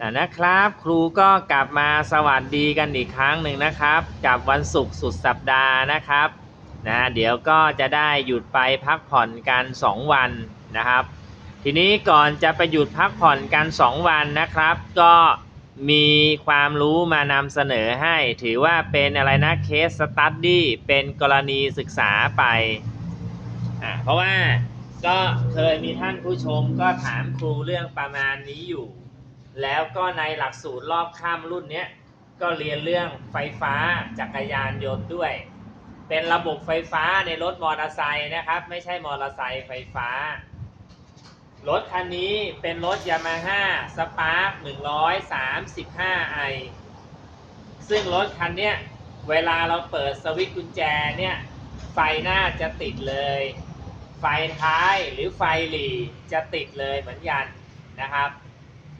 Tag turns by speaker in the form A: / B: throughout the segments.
A: อะนะครับ ครูก็กลับมาสวัสดีกันอีกครั้งหนึ่งนะครับ กับวันศุกร์สุดสัปดาห์นะครับนะเดี๋ยวก็จะได้หยุดไปพักผ่อนกัน 2 วันนะครับ ทีนี้ก่อนจะไปหยุดพักผ่อนกัน 2 วันนะครับ ก็มีความรู้มานำเสนอให้ ถือว่าเป็นอะไรนะเคสสตัดดี้เป็นกรณีศึกษาไปอะเพราะว่าก็เคยมีท่านผู้ชมก็ถามครูเรื่องประมาณนี้อยู่ แล้วก็ในหลักสูตรรอบข้ามรุ่นนี้ก็เรียนเรื่องไฟฟ้าจักรยานยนต์ด้วย เป็นระบบไฟฟ้าในรถมอเตอร์ไซค์นะครับ ไม่ใช่มอเตอร์ไซค์ไฟฟ้า รถคันนี้เป็นรถยามาฮ่าสปาร์ค135ไอซึ่งรถคันเนี้ยเวลาเราเปิดสวิตช์กุญแจเนี่ยไฟหน้าจะติดเลย ไฟท้ายหรือไฟหลีจะติดเลยเหมือนกันนะครับ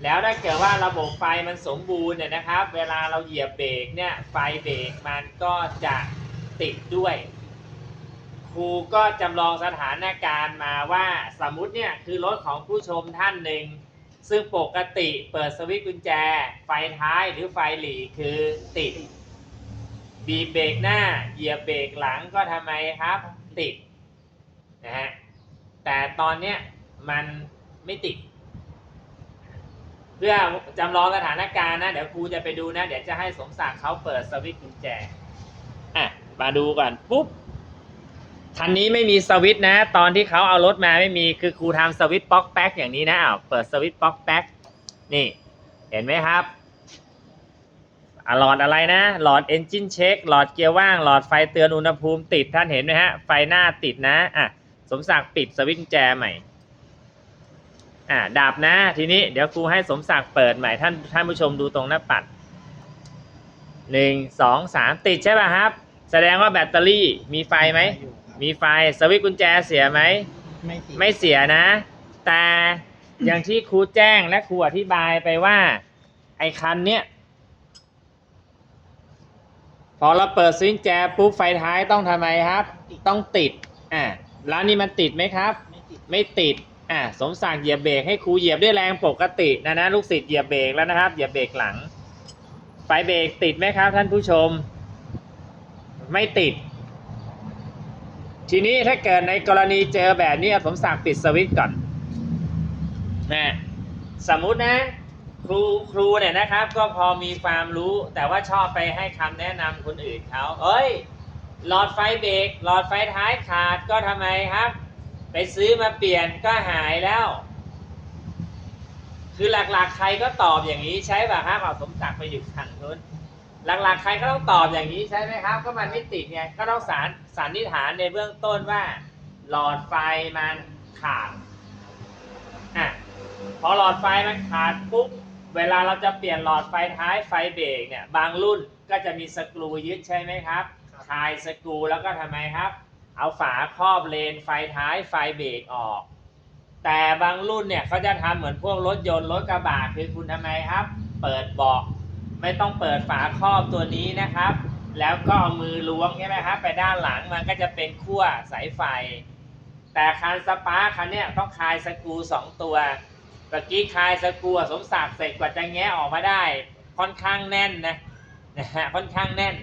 A: แล้วถ้าเกิดว่าระบบไฟมันสมบูรณ์เนี่ยนะครับ เวลาเราเหยียบเบรกเนี่ยไฟเบรกมันก็จะติดด้วย ครูก็จำลองสถานการณ์มาว่าสมมุติเนี่ยคือรถของผู้ชมท่านหนึ่ง ซึ่งปกติเปิดสวิตช์กุญแจ ไฟท้ายหรือไฟหลีคือติด บีบเบรกหน้า เหยียบเบรกหลังก็ทำไมครับ ติดนะฮะแต่ตอนเนี้ยมันไม่ติด เพื่อจำลองสถานการณ์นะ เดี๋ยวครูจะไปดูนะ เดี๋ยวจะให้สมศักดิ์เขาเปิดสวิตช์กุญแจ อะ มาดูก่อนปุ๊บ คันนี้ไม่มีสวิตช์นะ ตอนที่เขาเอารถมาไม่มี คือครูทำสวิตช์ป๊อกแป๊กอย่างนี้นะอ้าวเปิดสวิตช์ป๊อกแป๊ก นี่ เห็นไหมครับอหลอดอะไรนะ หลอดเอนจินเช็ค หลอดเกียร์ว่าง หลอดไฟเตือนอุณหภูมิติด ท่านเห็นไหมฮะ ไฟหน้าติดนะ อะ สมศักดิ์ปิดสวิตช์กุญแจใหม่ อ่าดับนะ ทีนี้เดี๋ยวครูให้สมศักดิ์เปิดใหม่ท่านท่านผู้ชมดูตรงหน้าปัดหนึ่งสองสามติดใช่ป่ะครับ แสดงว่าแบตเตอรี่มีไฟไหม มีไฟสวิตช์กุญแจเสียไหม
B: ไม่สิ
A: ไม่เสียนะ แต่อย่างที่ครูแจ้งและครูอธิบายไปว่า ไอ้คันเนี้ยพอเราเปิดสวิตช์แจปุ๊บไฟท้ายต้องทำไมครับ ต้องติดอะแล้วนี่มันติดไหมครับ
B: ไม่ติด
A: ไม่ติด อะสมศักดิ์เหยียบเบรกให้ครูเหยียบด้วยแรงปกตินะนะลูกศิษย์เหยียบเบรกแล้วนะครับ เหยียบเบรกหลัง ไฟเบรกติดไหมครับ ท่านผู้ชม ไม่ติด ทีนี้ถ้าเกิดในกรณีเจอแบบนี้สมศักดิ์ปิดสวิตช์ก่อนนะสมมุตินะ ครูครูเนี่ยนะครับ ก็พอมีความรู้ แต่ว่าชอบไปให้คำแนะนำคนอื่นเขาเอ้ย หลอดไฟเบรกหลอดไฟท้ายขาดก็ทำไมครับ ไปซื้อมาเปลี่ยนก็หายแล้ว คือหลักๆใครก็ตอบอย่างนี้ใช่ป่ะครับเอาสมศักดิ์ไปอยู่ฝั่งนู้นหลักๆใครก็ต้องตอบอย่างนี้ใช่ไหมครับ ก็มันไม่ติดไงก็ต้องสารสันนิษฐานในเบื้องต้นว่า หลอดไฟมันขาดอะพอหลอดไฟมันขาดปุ๊บเวลาเราจะเปลี่ยนหลอดไฟท้ายไฟเบรกเนี่ย บางรุ่นก็จะมีสกรูยึดใช่ไหมครับคลายสกรูแล้วก็ทำไมครับ เอาฝาครอบเลนไฟท้ายไฟเบรกออก แต่บางรุ่นเนี่ยเขาจะทำเหมือนพวกรถยนต์รถกระบะคือคุณทำไมครับ เปิดเบาะไม่ต้องเปิดฝาครอบตัวนี้นะครับ แล้วก็เอามือล้วงใช่ไหมครับไปด้านหลังมันก็จะเป็นขั้วสายไฟ แต่คันสปาร์คันเนี้ยต้องคลายสกรูสองตัวเมื่อกี้คลายสกรูสมศักดิ์เสร็จกว่าจะแงะออกมาได้ ค่อนข้างแน่นนะนะฮะค่อนข้างแน่น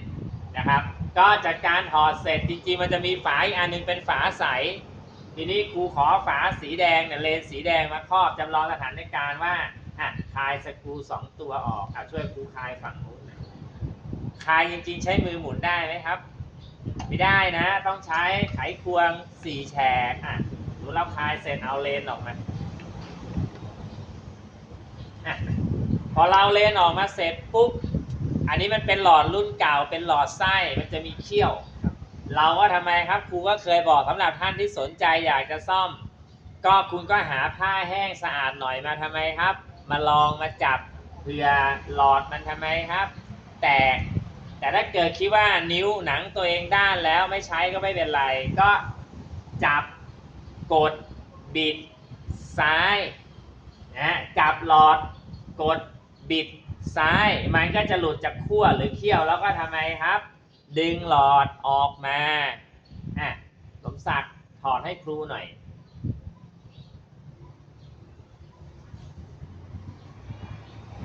A: นะครับ ก็จากการถอดเสร็จจริงๆ มันจะมีฝาอีกอันหนึงเป็นฝาใส ทีนี้ครูขอฝาสีแดงเนี่ยเลนสีแดงมาครอบจำลองสถานการณ์ว่าอะคลายสกรูสองตัวออกอะช่วยครูคลายฝั่งนู้นคลายจริง ๆ ใช้มือหมุนได้ไหมครับ ไม่ได้นะ ต้องใช้ไขควงสี่แฉกอะหนูเราคลายเสร็จเอาเลนออกมาอะพอเราเลนออกมาเสร็จปุ๊บ อันนี้มันเป็นหลอดรุ่นเก่าเป็นหลอดไส้มันจะมีเขี้ยว เราก็ทำไมครับครูก็เคยบอกสำหรับท่านที่สนใจอยากจะซ่อม ก็คุณก็หาผ้าแห้งสะอาดหน่อยมาทำไมครับ มาลองมาจับเผื่อหลอดมันทำไมครับ แตกแต่ถ้าเกิดคิดว่านิ้วหนังตัวเองด้านแล้วไม่ใช้ก็ไม่เป็นไร ก็จับกดบิดซ้ายนะจับหลอดกดบิด ซ้ายมันก็จะหลุดจากขั้วหรือเขี้ยวแล้วก็ทำไมครับ ดึงหลอดออกมาอะสมศักดิ์ถอดให้ครูหน่อย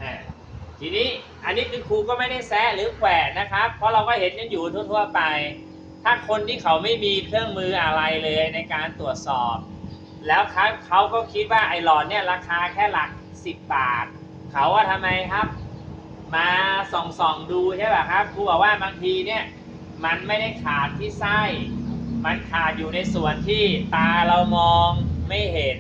A: อะทีนี้อันนี้คือครูก็ไม่ได้แซะหรือแขวะนะครับ เพราะเราก็เห็นกันอยู่ทั่วๆไป ถ้าคนที่เขาไม่มีเครื่องมืออะไรเลยในการตรวจสอบ แล้วเขาเขาก็คิดว่าไอ้หลอดเนี่ยราคาแค่หลัก 10 บาท เขาว่าทำไมครับ มาส่องส่องๆดูใช่ป่ะครับครูบอกว่าบางทีเนี่ยมันไม่ได้ขาดที่ไส้ มันขาดอยู่ในส่วนที่ตาเรามองไม่เห็น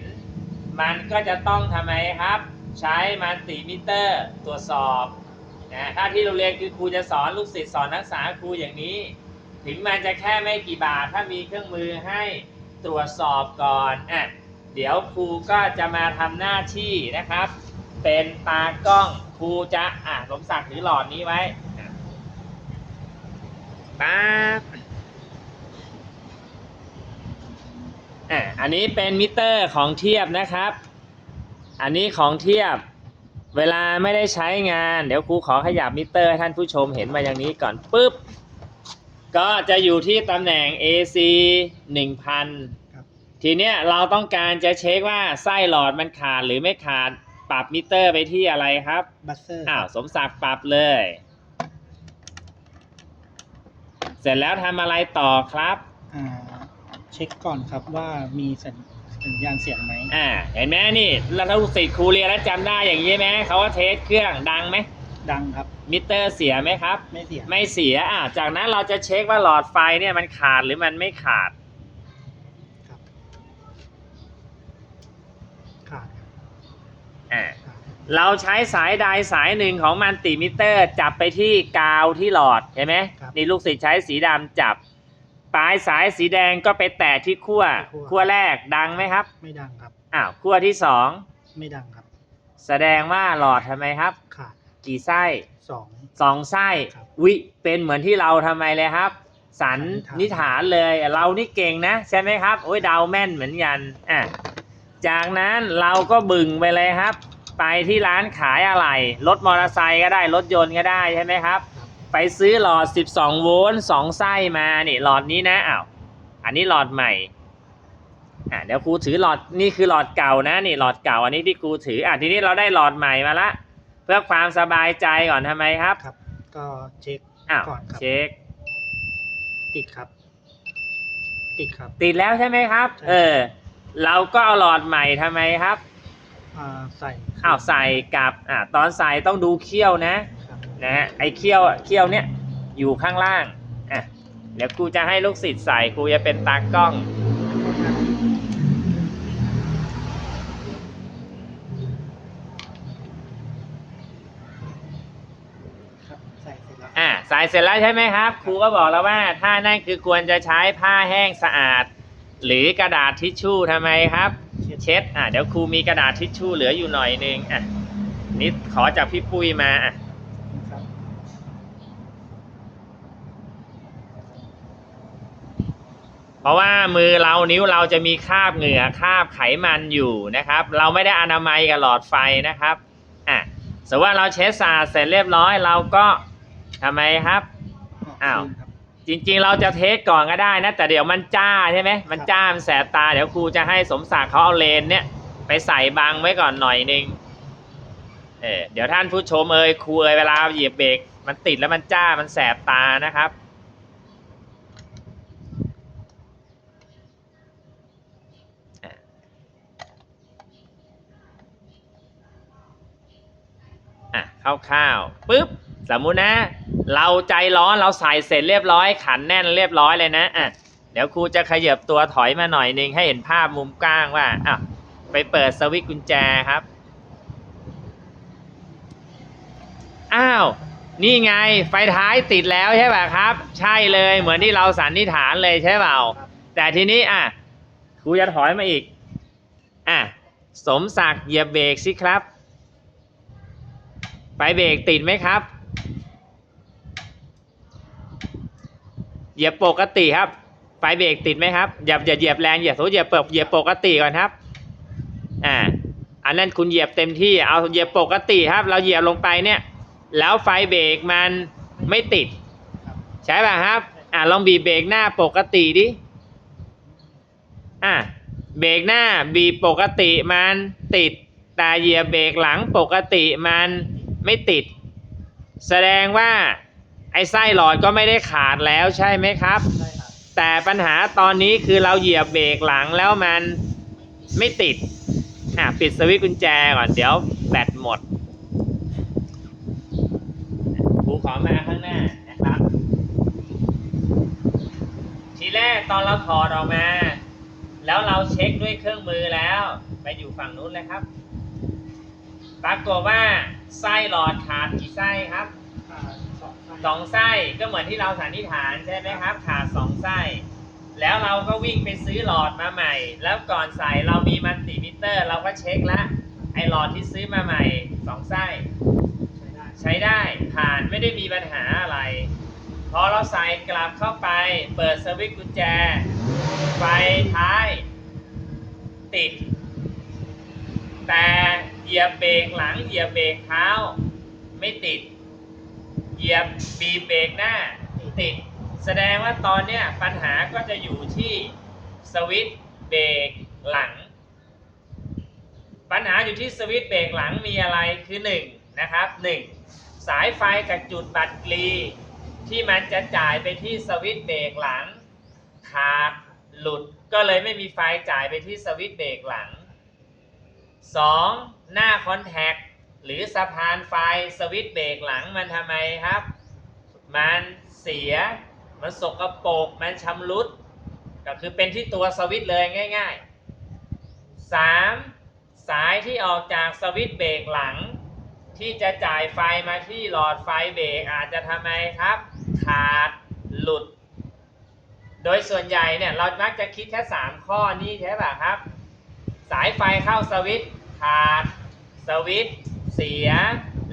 A: มันก็จะต้องทำไมครับ ใช้มัลติมิเตอร์ตรวจสอบนะถ้าที่โรงเรียนคือครูจะสอนลูกศิษย์สอนนักศึกษาครูอย่างนี้ ถึงมันจะแค่ไม่กี่บาท ถ้ามีเครื่องมือให้ตรวจสอบก่อนอะเดี๋ยวครูก็จะมาทำหน้าที่นะครับ เป็นตากล้องครูจะอะสมศักดิ์ถือหลอดนี้ไว้อะป๊าบอะอันนี้เป็นมิเตอร์ของเทียบนะครับ อันนี้ของเทียบเวลาไม่ได้ใช้งาน เดี๋ยวครูขอขยับมิเตอร์ให้ท่านผู้ชมเห็นมาอย่างนี้ก่อนปุ๊บ ก็จะอยู่ที่ตำแหน่ง AC 1000
B: ครับ
A: ทีเนี้ยเราต้องการจะเช็คว่าไส้หลอดมันขาดหรือไม่ขาด ปรับมิเตอร์ไปที่อะไรครับ
B: บัสเซอร์
A: อ้าวสมศักดิ์ปรับเลย เสร็จแล้วทำอะไรต่อครับ
B: อ่าเช็คก่อนครับว่ามีสัญสัญญาณเสียงไหม
A: อ่าเห็นไหมนี่เราลูกศิษย์ครูเรียนแล้วจำได้อย่างนี้ไหมเขาว่าเทสเครื่องดังไหม
B: ดังครับ
A: มิเตอร์เสียไหมครับ
B: ไม่เสียง
A: ไม่เสียอะจากนั้นเราจะเช็คว่าหลอดไฟเนี่ยมันขาดหรือมันไม่ขาด
B: ครับขาดครับ
A: อ่า
B: ขาด
A: เราใช้สายใดสายหนึ่งของมันติมิเตอร์ จับไปที่กาวที่หลอดเห็นไหมนี่ลูกศิษย์ใช้สีดำจับ ปลายสายสีแดงก็ไปแตะที่ขั้ว ขั้วแรกดังไหมครับ
B: ไม่ดังครับ
A: อ้าวขั้วที่สอง
B: ไม่ดังครับ
A: แสดงว่าหลอดทำไมครับ
B: ขาด
A: กี่ไส้
B: สอง
A: สองไส้
B: ครับ
A: วิเป็นเหมือนที่เราทำไมเลยครับ สัน
B: สันนิ
A: นิ
B: ษ
A: ษ
B: ฐาน
A: ฐานเลยเรานี่เก่งนะ ใช่ไหมครับโอ้ยเดาแม่นเหมือนกันอะจากนั้นเราก็บึงไปเลยครับ ไปที่ร้านขายอะไรรถมอเตอร์ไซค์ก็ได้รถยนต์ก็ได้ใช่ไหมครับ
B: ครับ
A: ไปซื้อหลอด 12 โวลต์2ไส้มานี่หลอดนี้นะอ้าวอันนี้หลอดใหม่อะเดี๋ยวครูถือหลอดนี่คือหลอดเก่านะนี่หลอดเก่าอันนี้ที่ครูถืออะทีนี้เราได้หลอดใหม่มาละ เพื่อความสบายใจก่อนทำไมครับ
B: ครับ ก็เช็ค
A: อ้าว
B: ก่อนครับ
A: เช็ค
B: ติดครับ ติดครับ
A: ติดแล้วใช่ไหมครับ
B: ใช่
A: เออ เราก็เอาหลอดใหม่ทำไมครับ
B: อ่าใส่
A: อ้าวใส่กับอ่าตอนใส่ต้องดูเขี้ยวนะครับนะฮะไอ้เขี้ยวเขี้ยวเนี้ยอยู่ข้างล่างอะเดี๋ยวครูจะให้ลูกศิษย์ใส่ครูจะเป็นตากล้อง
B: ครับใส่เสร็จแล้ว
A: อะใส่เสร็จแล้วใช่ไหมครับ ครูก็บอกแล้วว่าถ้านั่นคือควรจะใช้ผ้าแห้งสะอาด หรือกระดาษทิชชู่ทำไมครับ
B: เช็ด
A: อะเดี๋ยวครูมีกระดาษทิชชู่เหลืออยู่หน่อยนึงอะนิดขอจากพี่ปุ้ยมาอะเพราะว่ามือเรานิ้วเราจะมีคราบเหงื่อคราบไขมันอยู่นะครับ เราไม่ได้อนามัยกับหลอดไฟนะครับอะสมมติว่าเราเช็ดสะอาดเสร็จเรียบร้อยเราก็ทำไมครับอ้าว จริงๆ เราจะเทสก่อนก็ได้นะ แต่เดี๋ยวมันจ้าใช่ไหมมันจ้ามันแสบตาเดี๋ยวครูจะให้สมศักดิ์เขาเอาเลนเนี่ยไปใส่บังไว้ก่อนหน่อยนึงเออเดี๋ยวท่านผู้ชมเอ่ยครูเอ่ยเวลาเหยียบเบรกมันติดแล้วมันจ้ามันแสบตานะครับอะคร่าวๆปุ๊บสมมุตินะ เราใจร้อนเราใส่เสร็จเรียบร้อย ขันแน่นเรียบร้อยเลยนะอะเดี๋ยวครูจะขยับตัวถอยมาหน่อยนึงให้เห็นภาพมุมกว้างว่าอะไปเปิดสวิตช์กุญแจครับ อ้าว นี่ไงไฟท้ายติดแล้วใช่ป่ะครับ ใช่เลยเหมือนที่เราสันนิษฐานเลยใช่เปล่า แต่ทีนี้อะครูจะถอยมาอีก อะ สมศักดิ์เหยียบเบรกสิครับ ไฟเบรกติดไหมครับ เหยียบปกติครับไฟเบรกติดไหมครับอย่าอย่าเหยียบแรงเหยียบสมมติเหยียบเปิดเหยียบปกติก่อนครับอ่าอันนั้นคุณเหยียบเต็มที่เอาเหยียบปกติครับ เราเหยียบลงไปเนี่ย แล้วไฟเบรกมันไม่ติด ใช่ป่ะครับ อ่าลองบีบเบรกหน้าปกติดิอะเบรกหน้าบีบปกติมันติดแต่เหยียบเบรกหลังปกติมันไม่ติด แสดงว่า ไอ้ไส้หลอดก็ไม่ได้ขาดแล้วใช่ไหมครับ
B: ใช่ครับ
A: แต่ปัญหาตอนนี้คือเราเหยียบเบรกหลังแล้วมันไม่ติดอะปิดสวิตช์กุญแจก่อนเดี๋ยวแบตหมดครูขอมาข้างหน้านะครับ ทีแรกตอนเราถอดออกมา แล้วเราเช็คด้วยเครื่องมือแล้ว ไปอยู่ฝั่งนู้นเลยครับปรากฏว่าไส้หลอดขาดกี่ไส้ครับ
B: สองไส้
A: ก็เหมือนที่เราสันนิษฐานใช่ไหมครับขาดสองไส้ แล้วเราก็วิ่งไปซื้อหลอดมาใหม่ แล้วก่อนใส่เรามีมัลติมิเตอร์ เราก็เช็คละไอหลอดที่ซื้อมาใหม่สองไส้
B: ใช้ได้
A: ใช้ได้ผ่านไม่ได้มีปัญหาอะไร พอเราใส่กลับเข้าไป เปิดสวิตช์กุญแจ ไฟท้าย ติด แต่เหยียบเบรกหลังเหยียบเบรกเท้า ไม่ติด เหยียบบีเบรกหน้าติด แสดงว่าตอนเนี้ยปัญหาก็จะอยู่ที่สวิตเบรกหลัง ปัญหาอยู่ที่สวิตเบรกหลังมีอะไรคือ1นะครับ1 สายไฟกับจุดบัตรกรีที่มันจะจ่ายไปที่สวิตเบรกหลัง ขาดหลุดก็เลยไม่มีไฟจ่ายไปที่สวิตเบรกหลัง 2. หน้าคอนแทค หรือสะพานไฟสวิตเบรกหลังมันทำไมครับ มันเสีย มันสกรปรกมันชำรุด ก็คือเป็นที่ตัวสวิตเลยง่ายๆ 3. สายที่ออกจากสวิตเบรกหลัง ที่จะจ่ายไฟมาที่หลอดไฟเบรกอาจจะทำไมครับ ขาดหลุด โดยส่วนใหญ่เนี่ยเรามักจะคิดแค่ 3 ข้อนี้ใช่ป่ะครับ สายไฟเข้าสวิตขาดสวิต เสีย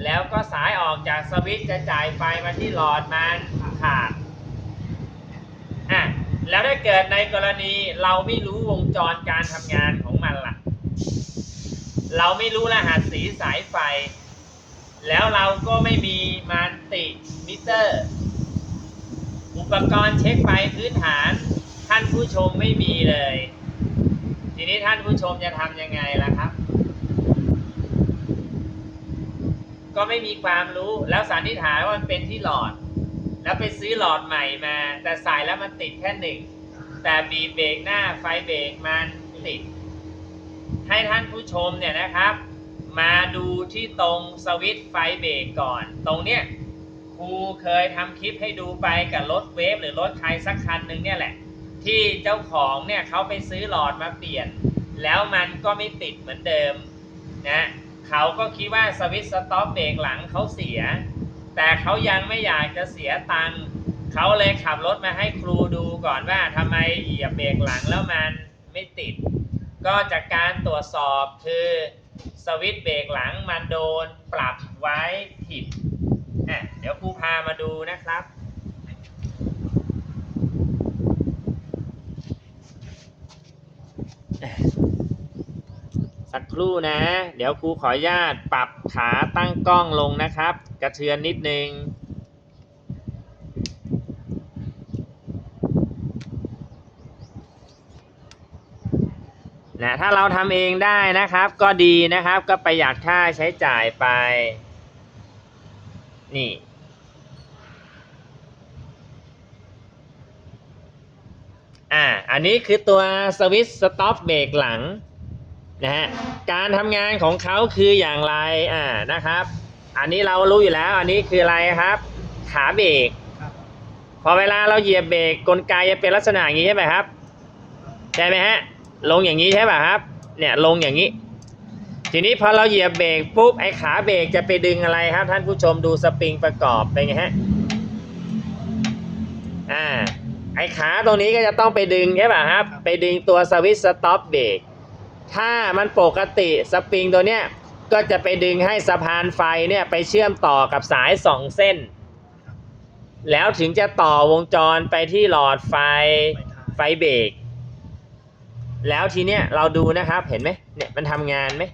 A: แล้วก็สายออกจากสวิตช์จะจ่ายไฟมาที่หลอดมันขาดอะแล้วถ้าเกิดในกรณีเราไม่รู้วงจรการทำงานของมันล่ะ เราไม่รู้รหัสสีสายไฟ แล้วเราก็ไม่มีมันติมิเตอร์ อุปกรณ์เช็คไฟพื้นฐาน ท่านผู้ชมไม่มีเลย ทีนี้ท่านผู้ชมจะทำยังไงล่ะครับ ก็ไม่มีความรู้ แล้วสันนิษฐานว่ามันเป็นที่หลอด แล้วไปซื้อหลอดใหม่มา แต่ใส่แล้วมันติดแค่หนึ่ง แต่บีบเบรกหน้าไฟเบรกมันติด ให้ท่านผู้ชมเนี่ยนะครับ มาดูที่ตรงสวิตช์ไฟเบรกก่อน ตรงเนี้ยครูเคยทำคลิปให้ดูไปกับรถเวฟหรือรถใครสักคันหนึ่งเนี่ยแหละ ที่เจ้าของเนี่ยเขาไปซื้อหลอดมาเปลี่ยน แล้วมันก็ไม่ติดเหมือนเดิมนะ เขาก็คิดว่าสวิตช์สต็อปเบรกหลังเขาเสีย แต่เขายังไม่อยากจะเสียตังค์เขาเลยขับรถมาให้ครูดูก่อนว่าทำไมเหยียบเบรกหลังแล้วมันไม่ติด ก็จากการตรวจสอบคือสวิตช์เบรกหลังมันโดนปรับไว้ผิดอะเดี๋ยวครูพามาดูนะครับ สักครู่นะ เดี๋ยวครูขออนุญาตปรับขาตั้งกล้องลงนะครับ กระเทือนนิดนึงนะถ้าเราทำเองได้นะครับ ก็ดีนะครับก็ประหยัดค่าใช้จ่ายไป นี่อ่าอันนี้คือตัวสวิตช์สต็อปเบรกหลัง นะฮะการทำงานของเขาคืออย่างไรอ่านะครับ อันนี้เรารู้อยู่แล้ว อันนี้คืออะไรครับ ขาเบรก
B: ครับ
A: พอเวลาเราเหยียบเบรกกลไกจะเป็นลักษณะอย่างนี้ใช่ไหมครับใช่ไหมฮะลงอย่างนี้ใช่ป่ะครับ เนี่ยลงอย่างนี้ ทีนี้พอเราเหยียบเบรกปุ๊บไอ้ขาเบรกจะไปดึงอะไรครับ ท่านผู้ชมดูสปริงประกอบเป็นไงฮะอ่าไอ้ขาตรงนี้ก็จะต้องไปดึงใช่ป่ะครับ ไปดึงตัวสวิตช์สต็อปเบรก ถ้ามันปกติสปริงตัวเนี้ยก็จะไปดึงให้สะพานไฟเนี่ยไปเชื่อมต่อกับสายสองเส้น แล้วถึงจะต่อวงจรไปที่หลอดไฟ
B: ไฟท้าย
A: ไฟเบรกแล้วทีเนี้ยเราดูนะครับเห็นไหมเนี่ยมันทำงานไหม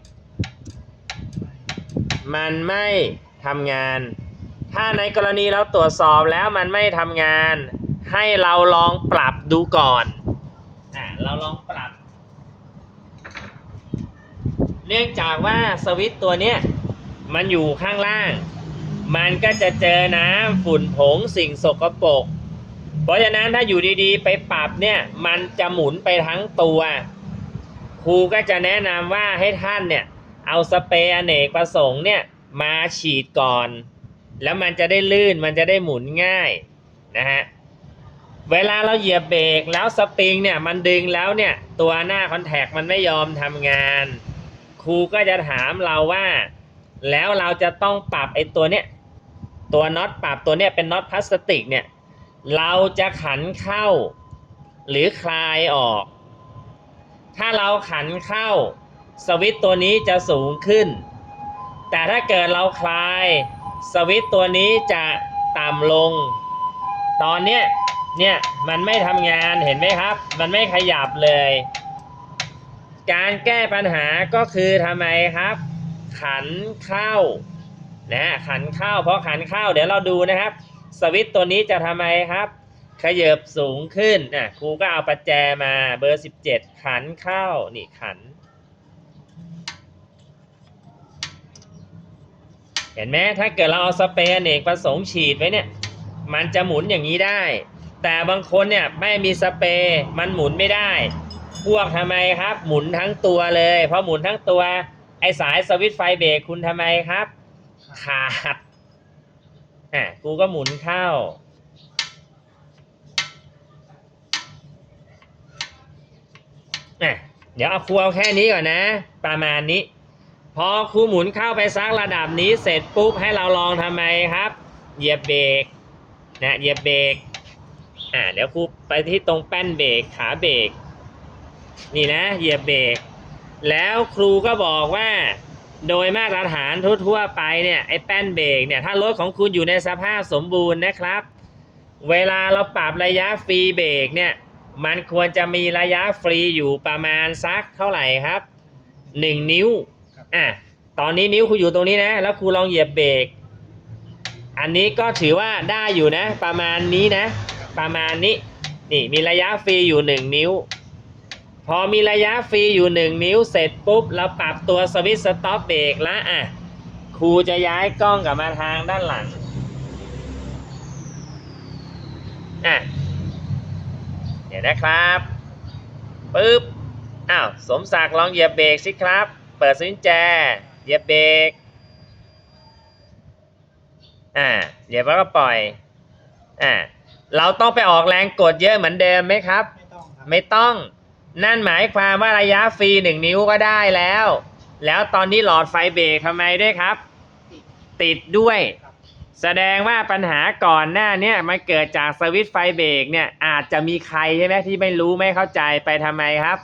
A: มันไม่ทำงาน ถ้าในกรณีเราตรวจสอบแล้วมันไม่ทำงาน ให้เราลองปรับดูก่อนอ่าเราลองปรับ เนื่องจากว่าสวิตตัวเนี้ยมันอยู่ข้างล่าง มันก็จะเจอน้ำฝุ่นผงสิ่งสกปรกเพราะฉะนั้นถ้าอยู่ดีๆ ไปปรับเนี่ยมันจะหมุนไปทั้งตัวครูก็จะแนะนำว่าให้ท่านเนี่ยเอาสเปรย์อเนกประสงค์เนี่ยมาฉีดก่อน แล้วมันจะได้ลื่นมันจะได้หมุนง่ายนะฮะเวลาเราเหยียบเบรกแล้วสปริงเนี่ยมันดึงแล้วเนี่ยตัวหน้าคอนแทคมันไม่ยอมทำงาน ครูก็จะถามเราว่า แล้วเราจะต้องปรับไอ้ตัวเนี้ยตัวน็อตปรับตัวเนี้ยเป็นน็อตพลาสติกเนี่ยเราจะขันเข้า หรือคลายออก ถ้าเราขันเข้า สวิตตัวนี้จะสูงขึ้น แต่ถ้าเกิดเราคลาย สวิตตัวนี้จะต่ำลง ตอนเนี้ยเนี่ยมันไม่ทำงานเห็นไหมครับ มันไม่ขยับเลย การแก้ปัญหาก็คือทำไมครับ ขันเข้านะขันเข้าเพราะขันเข้าเดี๋ยวเราดูนะครับ สวิตตัวนี้จะทำไมครับขยับสูงขึ้นอะครูก็เอาประแจมาเบอร์ 17 ขันเข้านี่ขัน เห็นไหมถ้าเกิดเราเอาสเปรย์เนกประสงค์ฉีดไว้เนี่ย มันจะหมุนอย่างนี้ได้ แต่บางคนเนี่ยไม่มีสเปรย์มันหมุนไม่ได้ พ่วกทำไมครับ หมุนทั้งตัวเลยพอหมุนทั้งตัว ไอสายสวิตช์ไฟเบรกคุณทำไมครับ ขาดอะกูก็หมุนเข้า เดี๋ยวเอาครูเอาแค่นี้ก่อนนะ ประมาณนี้ พอครูหมุนเข้าไปซักระดับนี้เสร็จปุ๊บให้เราลองทำไมครับ เหยียบเบรกนะเหยียบเบรกอ่าเดี๋ยวครูไปที่ตรงแป้นเบรกขาเบรก นี่นะเหยียบเบรกแล้วครูก็บอกว่า โดยมาตรฐานทั่วๆไปเนี่ยไอ้แป้นเบรกเนี่ยถ้ารถของคุณอยู่ในสภาพสมบูรณ์นะครับ เวลาเราปรับระยะฟรีเบรกเนี่ยมันควรจะมีระยะฟรีอยู่ประมาณสักเท่าไหร่ครับ 1 นิ้วอะตอนนี้นิ้วครูอยู่ตรงนี้นะ แล้วครูลองเหยียบเบรกอันนี้ก็ถือว่าได้อยู่นะ ประมาณนี้นะ ประมาณนี้นี่มีระยะฟรีอยู่ 1 นิ้ว พอมีระยะฟรีอยู่ 1 นิ้วเสร็จปุ๊บ เราปรับตัวสวิตช์สต็อปเบรกแล้วอะครูจะย้ายกล้องกลับมาทางด้านหลังอะเดี๋ยวนะครับปึ๊บอ้าวสมศักดิ์ลองเหยียบเบรกสิครับ เปิดสวิตช์แจเหยียบเบรกอ่าเหยียบแล้วก็ปล่อยอ่าเราต้องไปออกแรงกดเยอะเหมือนเดิมไหมครับ
B: ไม่ต้องครับ
A: ไม่ต้อง นั่นหมายความว่าระยะฟรีหนึ่งนิ้วก็ได้แล้ว แล้วตอนนี้หลอดไฟเบรกทำไมด้วยครับ ติดด้วย แสดงว่าปัญหาก่อนหน้าเนี่ยมันเกิดจากสวิตไฟเบรกเนี่ยอาจจะมีใครใช่ไหมที่ไม่รู้ไม่เข้าใจไปทำไมครับ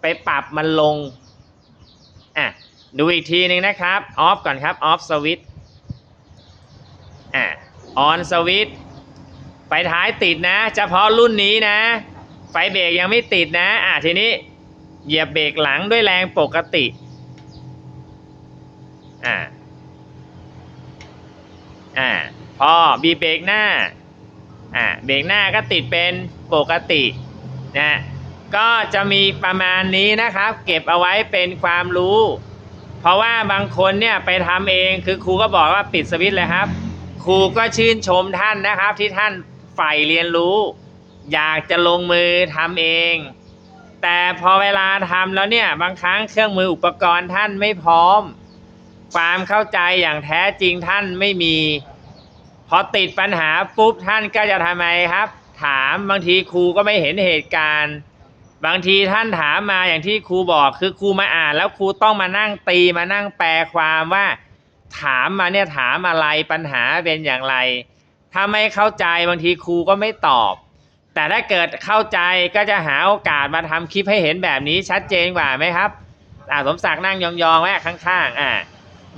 A: ไปปรับมันลงอะดูอีกทีหนึ่งนะครับออฟก่อนครับออฟสวิตอะออนสวิตไฟท้ายติดนะ เฉพาะรุ่นนี้นะ ไฟเบรกยังไม่ติดนะ อะทีนี้เหยียบเบรกหลังด้วยแรงปกติ อ่า อ่า พอบีเบรกหน้า อ่า เบรกหน้าก็ติดเป็นปกตินะ ก็จะมีประมาณนี้นะครับ เก็บเอาไว้เป็นความรู้ เพราะว่าบางคนเนี่ยไปทำเอง คือครูก็บอกว่าปิดสวิตช์เลยครับ ครูก็ชื่นชมท่านนะครับที่ท่านใฝ่เรียนรู้ อยากจะลงมือทำเอง แต่พอเวลาทำแล้วเนี่ย บางครั้งเครื่องมืออุปกรณ์ท่านไม่พร้อม ความเข้าใจอย่างแท้จริงท่านไม่มี พอติดปัญหาปุ๊บท่านก็จะทำไมครับ ถามบางทีครูก็ไม่เห็นเหตุการณ์ บางทีท่านถามมาอย่างที่ครูบอกคือครูมาอ่าน แล้วครูต้องมานั่งตีมานั่งแปลความว่า ถามมาเนี่ยถามอะไรปัญหาเป็นอย่างไรถ้าไม่เข้าใจบางทีครูก็ไม่ตอบ แต่ถ้าเกิดเข้าใจก็จะหาโอกาสมาทำคลิปให้เห็นแบบนี้ชัดเจนกว่าไหมครับอ่าสมศักดิ์นั่งยองๆไว้ข้างๆอ่า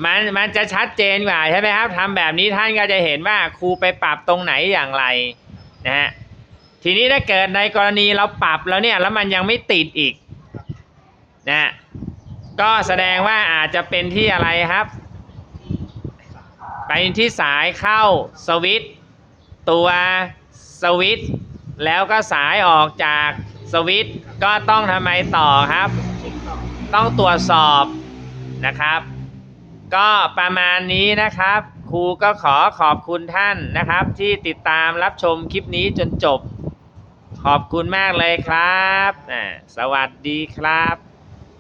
A: มันมันจะชัดเจนกว่าใช่ไหมครับทำแบบนี้ท่านก็จะเห็นว่าครูไปปรับตรงไหนอย่างไรนะฮะทีนี้ถ้าเกิดในกรณีเราปรับแล้วเนี่ยแล้วมันยังไม่ติดอีกนะก็แสดงว่าอาจจะเป็นที่อะไรครับ ไปที่สายเข้าสวิตตัวสวิต แล้วก็สายออกจากสวิตช์ก็ต้องทำไมต่อครับ ต้องตรวจสอบนะครับ ก็ประมาณนี้นะครับ ครูก็ขอขอบคุณท่านนะครับ ที่ติดตามรับชมคลิปนี้จนจบ ขอบคุณมากเลยครับ สวัสดีครับ